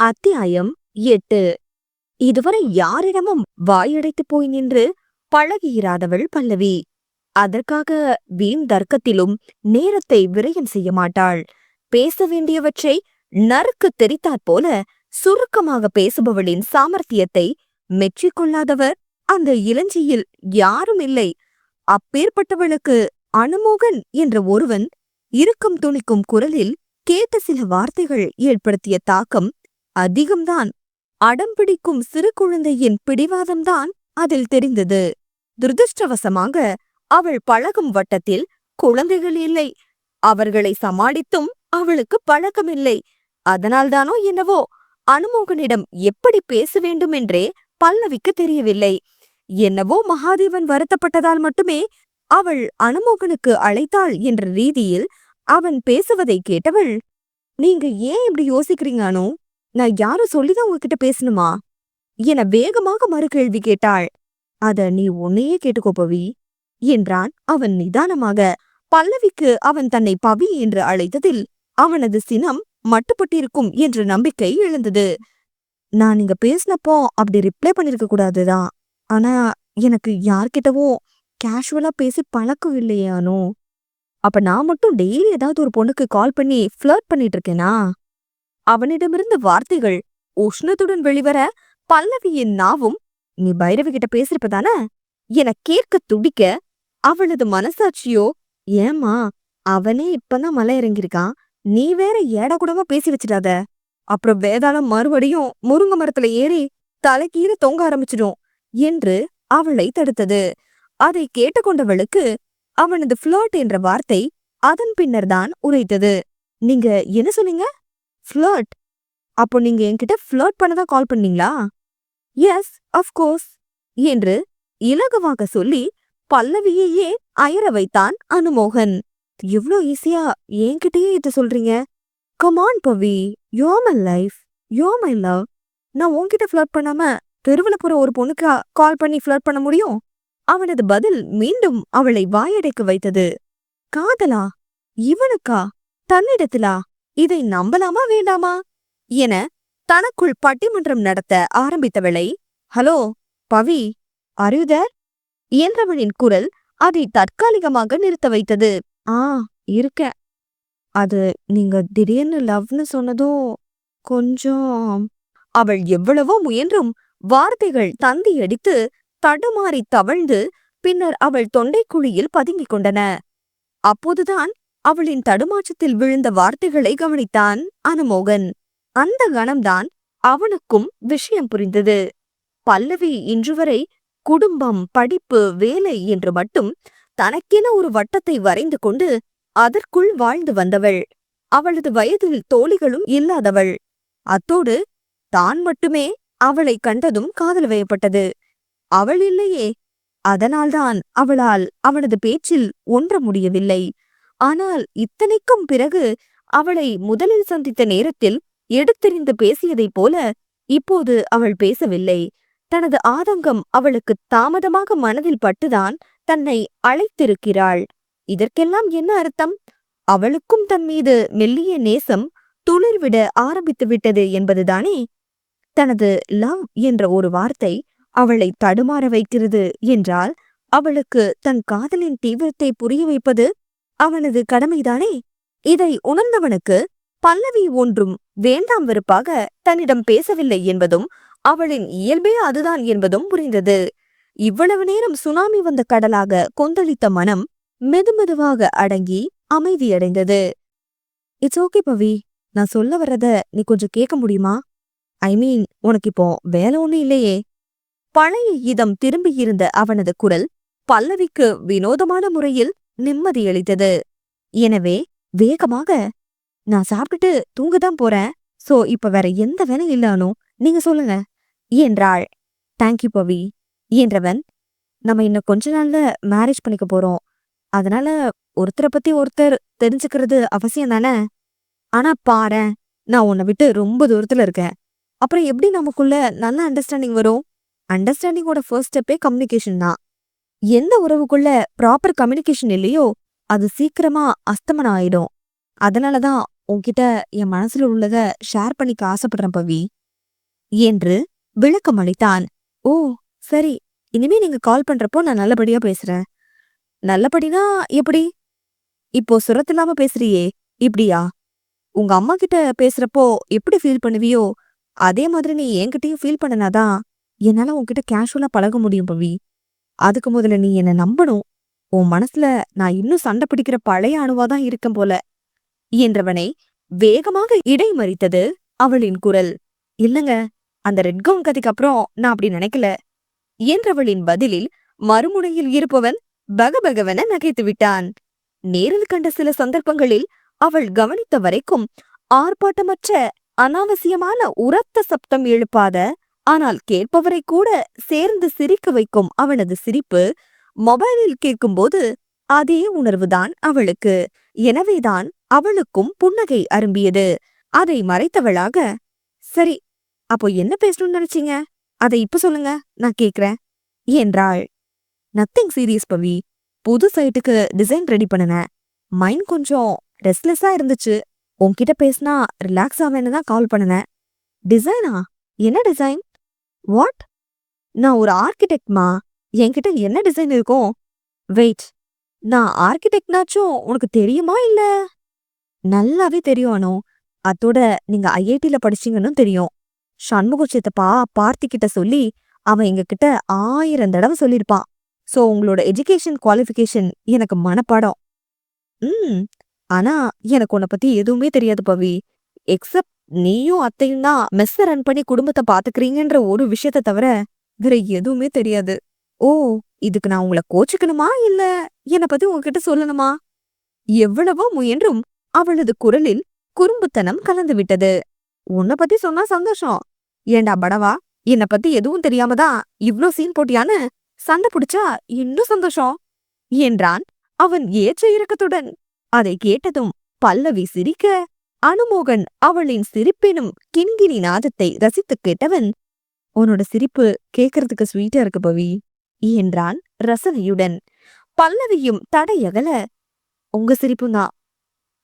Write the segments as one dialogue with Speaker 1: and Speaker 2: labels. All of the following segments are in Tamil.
Speaker 1: அத்தியாயம் எட்டு. இதுவரை யாரிடமும் வாயடைத்து போய் நின்று பழகியிராதவள் பல்லவி. அதற்காக வீண் தர்க்கத்திலும் நேரத்தை விரயம் செய்ய மாட்டாள். பேச வேண்டியவற்றை நறுக்கு தெரித்தாற் போல சுருக்கமாக பேசுபவளின் சாமர்த்தியத்தை மெச்சிக்கொள்ளாதவர் அந்த இளஞ்சியில் யாரும் இல்லை. அப்பேற்பட்டவளுக்கு அனுமோகன் என்ற ஒருவன் இறுக்கம் துணிக்கும் குரலில் கேட்ட சில வார்த்தைகள் ஏற்படுத்திய தாக்கம் அதிகம்தான். அடம்பிடிக்கும் சிறு குழந்தையின் பிடிவாதம்தான் அதில் தெரிந்தது. துரதிருஷ்டவசமாக அவள் பழகும் வட்டத்தில் குழந்தைகள் இல்லை. அவர்களை சமாளித்தும் அவளுக்கு பழக்கமில்லை. அதனால்தானோ என்னவோ அனுமோகனிடம் எப்படி பேச வேண்டும் என்றே பல்லவிக்கு தெரியவில்லை. என்னவோ மகாதேவன் வருத்தப்பட்டதால் மட்டுமே அவள் அனுமோகனுக்கு அழைத்தாள் என்ற ரீதியில் அவன் பேசுவதை கேட்டவள் நீங்க ஏன் இப்படி யோசிக்கிறீங்கானோ நான் யாரும் சொல்லிதான் உங்ககிட்ட பேசணுமா? என வேகமாக மறுகேள்வி கேட்டாள். அத நீ உன்னையே கேட்டுக்கோ பவி என்றான் அவன் நிதானமாக. பல்லவிக்கு அவன் தன்னை பவி என்று அழைத்ததில் அவனது சினம் மட்டுப்பட்டிருக்கும் என்ற நம்பிக்கை எழுந்தது. நான் இங்க பேசினப்போ அப்படி ரிப்ளை பண்ணிருக்க கூடாதுதான் ஆனா எனக்கு யார்கிட்டவும் கேஷுவலா பேசி பழக்கம் இல்லையானோ அப்ப நான் மட்டும் டெய்லி ஏதாவது ஒரு பொண்ணுக்கு கால் பண்ணி ஃபிளர்ட் பண்ணிட்டு இருக்கேனா? அவனிடமிருந்து வார்த்தைகள் உஷ்ணத்துடன் வெளிவர பல்லவியின் நாவும் நீ பைரவி கிட்ட பேசிருப்பதான என கேட்க துடிக்க அவளது மனசாட்சியோ ஏமா அவனே இப்பதான் மலை இறங்கியிருக்கான் நீ வேற ஏட கூடவா பேசி வச்சிடாத. அப்புறம் வேதாளம் மறுபடியும் முருங்க மரத்துல ஏறி தலைக்கீழ தொங்க ஆரம்பிச்சிடும் என்று அவளை தடுத்தது. அதை கேட்டுக்கொண்டவளுக்கு அவனது ஃபிளர்ட் என்ற வார்த்தை அதன் பின்னர்தான் உரைத்தது. நீங்க என்ன சொன்னீங்க? ஃப்ளர்ட் அப்போ நீங்க என்கிட்ட ஃபிளர்ட் பண்ணதான் கால் பண்ணீங்களா? எஸ் அஃப்கோர்ஸ் என்று இலகுவாக சொல்லி பல்லவியையே அயர வைத்தான் அனுமோகன். இவ்ளோ ஈஸியா என்கிட்டயே இது சொல்றீங்க? Come on Pavi. Yo my life yo my love நான் உன்கிட்ட ஃப்ளர்ட் பண்ணாம தெருவில் போற ஒரு பொண்ணுக்கு கால் பண்ணி ஃப்ளர்ட் பண்ண முடியும்? அவனது பதில் மீண்டும் அவளை வாயடைக்க வைத்தது. காதலா? இவனுக்கா? தன்னிடத்திலா? இதை நம்பலாமா வேண்டாமா? என தனக்குள் பட்டிமன்றம் நடத்த ஆரம்பித்தவளை ஹலோ பவி அரியுதர் என்றவளின் குரல் அதை தற்காலிகமாக நிறுத்த வைத்தது. ஆ இருக்க அது நீங்க திடீர்னு லவ்னு சொன்னதோ கொஞ்சம் அவள் எவ்வளவோ முயன்றும் வார்த்தைகள் தந்தி அடித்து தடுமாறி தவழ்ந்து பின்னர் அவள் தொண்டைக்குழியில் பதுங்கிக் கொண்டன. அப்போதுதான் அவளின் தடுமாற்றத்தில் விழுந்த வார்த்தைகளை கவனித்தான் அனுமோகன். அந்த கணம்தான் அவனுக்கும் விஷயம் புரிந்தது. பல்லவி இன்றுவரை குடும்பம் படிப்பு வேலை என்று மட்டும் தனக்கென ஒரு வட்டத்தை வரைந்து கொண்டு அதற்குள் வாழ்ந்து வந்தவள். அவளது வயதில் தோழிகளும் இல்லாதவள். அத்தோடு தான் மட்டுமே அவளை கண்டதும் காதல் வயப்பட்டது. அவள் இல்லையே. அதனால்தான் அவளால் அவனது பேச்சில் ஒன்ற முடியவில்லை. ஆனால் இத்தனைக்கும் பிறகு அவளை முதலில் சந்தித்த நேரத்தில் எடுத்தெறிந்து பேசியதைப் போல இப்போது அவள் பேசவில்லை. தனது ஆதங்கம் அவளுக்கு தாமதமாக மனதில் பட்டுதான் தன்னை அழைத்திருக்கிறாள். இதற்கெல்லாம் என்ன அர்த்தம்? அவளுக்கும் தன் மீது மெல்லிய நேசம் துளிர்விட ஆரம்பித்து விட்டது என்பதுதானே? தனது லவ் என்ற ஒரு வார்த்தை அவளை தடுமாற வைக்கிறது என்றால் அவளுக்கு தன் காதலின் தீவிரத்தை புரிய வைப்பது அவனது கடமைதானே? இதை உணர்ந்தவனுக்கு பல்லவி ஒன்றும் வேண்டாம் வெறுப்பாக தன்னிடம் பேசவில்லை என்பதும் அவளின் இயல்பே அதுதான் என்பதும் புரிந்தது. இவ்வளவு நேரம் சுனாமி வந்த கடலாக கொந்தளித்த மனம் மெதுமெதுவாக அடங்கி அமைதியடைந்தது இட்ஸ் ஓகே பவி நான் சொல்ல வர்றத நீ கொஞ்சம் கேட்க முடியுமா? ஐ மீன் உனக்கு இப்போ வேலை ஒண்ணு இல்லையே. பழைய இதம் திரும்பியிருந்த அவனது குரல் பல்லவிக்கு வினோதமான முறையில் நிம்மதியளித்தது. எனவே வேகமாக. நான் சாப்பிட்டுட்டு தூங்கதான் போறேன். சோ இப்ப வேற எந்த வேலை இல்லானோ நீங்க சொல்லுங்க. என்றாள். Thank you Pavi. என்றவன் நம்ம இன்னும் கொஞ்ச நாள்ல மேரேஜ் பண்ணிக்க போறோம். அதனால ஒருத்தரை பத்தி ஒருத்தர் தெரிஞ்சுக்கிறது அவசியம் தானே? ஆனா பாரேன் நான் உன்னை விட்டு ரொம்ப தூரத்துல இருக்கேன். அப்புறம் எப்படி நமக்குள்ள நல்ல அண்டர்ஸ்டாண்டிங் வரும்? அண்டர்ஸ்டாண்டிங்கோட ஃபர்ஸ்ட் ஸ்டெப்பே கம்யூனிகேஷன் தான். எந்த உறவுக்குள்ள ப்ராப்பர் கம்யூனிகேஷன் இல்லையோ அது சீக்கிரமா அஸ்தமனம் ஆயிடும். அதனாலதான் உன்கிட்ட என் மனசுல உள்ளத ஷேர் பண்ணிக்க ஆசைப்படுறேன் பவி. என்று விளக்கம் அளித்தான். ஓ சரி. இனிமே நீங்க கால் பண்றப்போ நான் நல்லபடியா பேசுறேன். நல்லபடினா எப்படி? இப்போ சுரத்தில்லாம பேசுறியே. இப்படியா? உங்க அம்மா கிட்ட பேசுறப்போ எப்படி ஃபீல் பண்ணுவியோ அதே மாதிரி நீ என்கிட்டயும் ஃபீல் பண்ணனாதான் என்னால உன்கிட்ட கேஷுவலா பழக முடியும் பவி. அதுக்கு முதல்ல நீ என்ன நம்பணும். உன் மனசுல நான் இன்னும் சண்டை பிடிக்கிற பழைய அணுவாதான் இருக்கும் போல. என்றவனை வேகமாக இடைமறித்தது அவளின் குரல். இல்லங்க அந்த ரெட் கவுன் கதைக்கு அப்புறம் நான் அப்படி நினைக்கல. என்றவளின் பதிலில் மறுமுனையில் இருப்பவன் பகபகவென நகைத்து விட்டான். நேரில் கண்ட சில சந்தர்ப்பங்களில் அவள் கவனித்த வரைக்கும் ஆர்ப்பாட்டமற்ற அனாவசியமான உரத்த சப்தம் எழுப்பாத ஆனால் கேட்பவரை கூட சேர்ந்து சிரிக்க வைக்கும் அவனது சிரிப்பு மொபைலில் கேட்கும்போது அதே உணர்வுதான் அவளுக்கு. எனவேதான் அவளுக்கும் புன்னகை அரும்பியது. அதை மறைத்தவளாக சரி அப்போ என்ன பேசணும்னு நினைச்சீங்க? அதை இப்ப சொல்லுங்க நான் கேக்குறேன் என்றாள். Nothing serious Pavi. புது சைட்டுக்கு டிசைன் ரெடி பண்ணுனேன் மைண்ட் கொஞ்சம் ரெஸ்ட்லெஸ்ஸா இருந்துச்சு. உன்கிட்ட பேசினா ரிலாக்ஸ் ஆவேன்னு தான் கால் பண்ணுனேன் டிசைனா? என்ன டிசைன்? வாட் நான் ஒரு ஆர்கிடெக்ட்மா என்கிட்ட என்ன டிசைன் இருக்கும் வெயிட் நான் ஆர்கிடெக்ட்னாச்சும் உனக்கு தெரியுமா இல்ல? நல்லாவே தெரியும் அனு. அதோட நீங்க ஐஐடில படிச்சீங்கன்னு தெரியும். சண்முக சித்தப்பா பார்த்திகிட்ட சொல்லி அவன் எங்க கிட்ட ஆயிரம் தடவை சொல்லிருப்பான் சோ உங்களோட எஜுகேஷன் குவாலிஃபிகேஷன் எனக்கு மனப்பாடம். ம் ஆனா எனக்கு உன்னை பத்தி எதுவுமே தெரியாது பவி. எக்ஸப்ட் நீயும் அத்தையும் தான் மெஸ்ஸ ரன் பண்ணி குடும்பத்தை பாத்துக்கிறீங்கன்ற ஒரு விஷயத்த தவிர வேற எதுவுமே தெரியாது. ஓ இதுக்கு நான் உங்களை கோச்சுக்கணுமா இல்ல என்னை பத்தி உங்ககிட்ட சொல்லணுமா? எவ்வளவோ முயன்றும் அவளது குரலில் குறும்புத்தனம் கலந்து விட்டது. உன்னை பத்தி சொன்னா சந்தோஷம். ஏண்டா படவா என்னை பத்தி எதுவும் தெரியாம தான் இவ்ளோ சீன் போட்டியான்னு சண்டை பிடிச்சா இன்னும் சந்தோஷம்? என்றான் அவன் ஏற்ற இறக்கத்துடன். அதை கேட்டதும் பல்லவி சிரிக்க அனுமோகன் அவளின் சிரிப்பெனும் கிண்கிணி நாதத்தை ரசித்துக் கேட்டவன் உன்னோட சிரிப்பு கேட்கறதுக்கு ஸ்வீட்டா இருக்கு பவி என்றான் ரசனையுடன். பல்லவியும் தடையகல உங்க சிரிப்பும் தான்.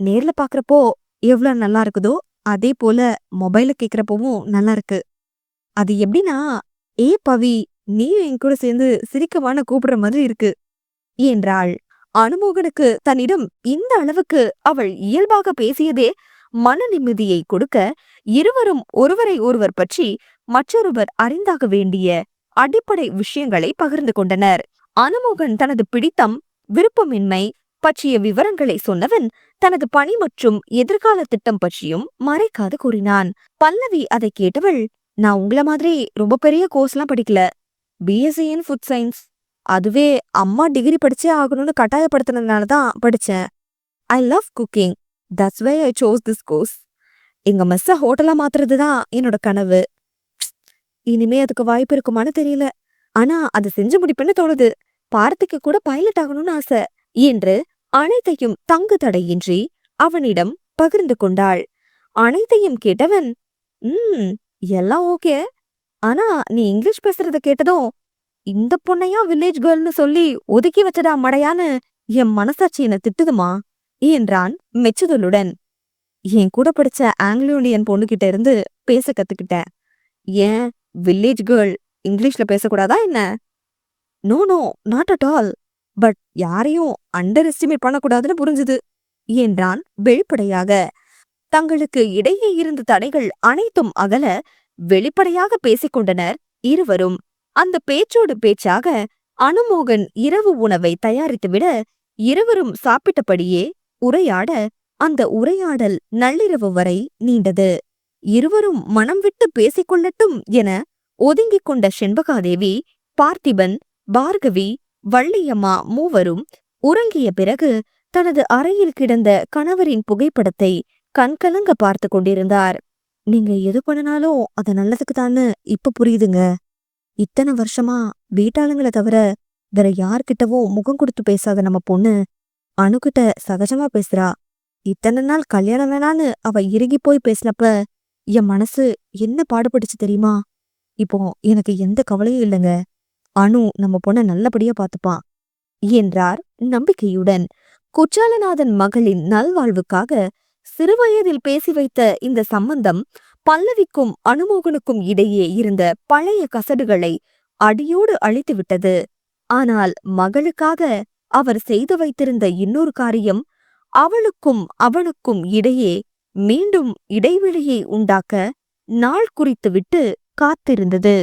Speaker 1: நேர்ல பாக்குறப்போ எவ்வளவு நல்லா இருக்குதோ அதே போல மொபைல கேக்குறப்பவும் நல்லா இருக்கு. அது எப்படின்னா ஏ பவி நீயும் என் கூட சேர்ந்து சிரிக்கவான கூப்பிடுற மாதிரி இருக்கு என்றாள். அனுமோகனுக்கு தன்னிடம் இந்த அளவுக்கு அவள் இயல்பாக பேசியதே மன நிம்மதியை கொடுக்க இருவரும் ஒருவரை ஒருவர் பற்றி மற்றொருவர் அறிந்தாக வேண்டிய அடிப்படை விஷயங்களை பகிர்ந்து கொண்டனர். அனுமோகன் தனது பிடித்தம் விருப்பமின்மை பற்றிய விவரங்களை சொன்னவன் தனது பணி மற்றும் எதிர்கால திட்டம் பற்றியும் மறைக்காது கூறினான். பல்லவி அதை கேட்டவள் நான் உங்கள மாதிரி ரொம்ப பெரிய கோர்ஸ்லாம் படிக்கல. பிஎஸ்சி இன் ஃபுட் சயின்ஸ் அதுவே அம்மா டிகிரி படிச்சே ஆகணும்னு கட்டாயப்படுத்தினதுனால தான் படிச்சேன். I love cooking that's why I chose this course எங்க மெஸ்ஸ ஹோட்டலாக மாத்துறது தான் என்னோட கனவு. இனிமே அதுக்கு வாய்ப்பு இருக்குமான்னு தெரியல. ஆனா அது செஞ்சு முடிப்புன்னு தோணுது. பார்த்திக்கு கூட பைலட் ஆகணும்னு ஆசை. என்று அனைத்தையும் தங்கு தடையின்றி அவனிடம் பகிர்ந்து கொண்டாள். அனைத்தையும் கேட்டவன் ம் எல்லாம் ஓகே ஆனா நீ இங்கிலீஷ் பேசுறத கேட்டதும் இந்த பொண்ணையா வில்லேஜ் கேர்ள்னு சொல்லி ஒதுக்கி வச்சடா மடையான்னு என் மனசாட்சி என்ன திட்டுதுமா? என்றான் மெச்சுதலுடன். என் கூட படிச்ச ஆங்கிலோலியன் பொண்ணுகிட்ட இருந்து பேச கத்துக்கிட்டேன். ஏன் வில்லேஜ் கேர்ள் இங்கிலீஷ்ல பேசக்கூடாதா என்ன? No no not at all but யாரையும் அண்டர் எஸ்டிமேட் பண்ணக்கூடாதுன்னு புரிஞ்சுது என்றான் வெளிப்படையாக. தங்களுக்கு இடையே இருந்த தடைகள் அனைத்தும் அகல வெளிப்படையாக பேசிக் கொண்டனர் இருவரும். அந்த பேச்சோடு பேச்சாக அனுமோகன் இரவு உணவை தயாரித்துவிட இருவரும் சாப்பிட்டபடியே உரையாட அந்த உரையாடல் நள்ளிரவு வரை நீண்டது. இருவரும் மனம் விட்டு பேசிக்கொள்ளட்டும் என ஒதுங்கிக் கொண்ட செண்பகாதேவி பார்த்திபன் பார்கவி வள்ளியம்மா மூவரும் உறங்கிய பிறகு தனது அறையில் கிடந்த கணவரின் புகைப்படத்தை கண்கலங்க பார்த்து கொண்டிருந்தார். நீங்க எது பண்ணினாலும் அது நல்லதுக்கு தான்னு இப்ப புரியுதுங்க. இத்தனை வருஷமா வீட்டாளுங்களை தவிர வேற யார்கிட்டவும் முகம் கொடுத்து பேசாத நம்ம பொண்ணு அணுகிட்ட சகஜமா பேசுறா. இத்தனை நாள் கல்யாணம் வேணான்னு அவ இறுகி போய் பேசினப்ப என் மனசு என்ன பாடுபட்டுச்சு தெரியுமா? இப்போ எனக்கு எந்த கவலையும் இல்லைங்க. அனு நம்ம பொண்ண நல்லபடியா பாத்துப்பான் என்றார் நம்பிக்கையுடன். குற்றாலநாதன் மகளின் நல்வாழ்வுக்காக சிறுவயதில் பேசி வைத்த இந்த சம்பந்தம் பல்லவிக்கும் அனுமோகனுக்கும் இடையே இருந்த பழைய கசடுகளை அடியோடு அழித்துவிட்டது ஆனால் மகளுக்காக அவர் செய்து வைத்திருந்த இன்னொரு காரியம் அவளுக்கும் அவனுக்கும் இடையே மீண்டும் இடைவெளியை உண்டாக்க நாள் குறித்துவிட்டு காத்திருந்தது.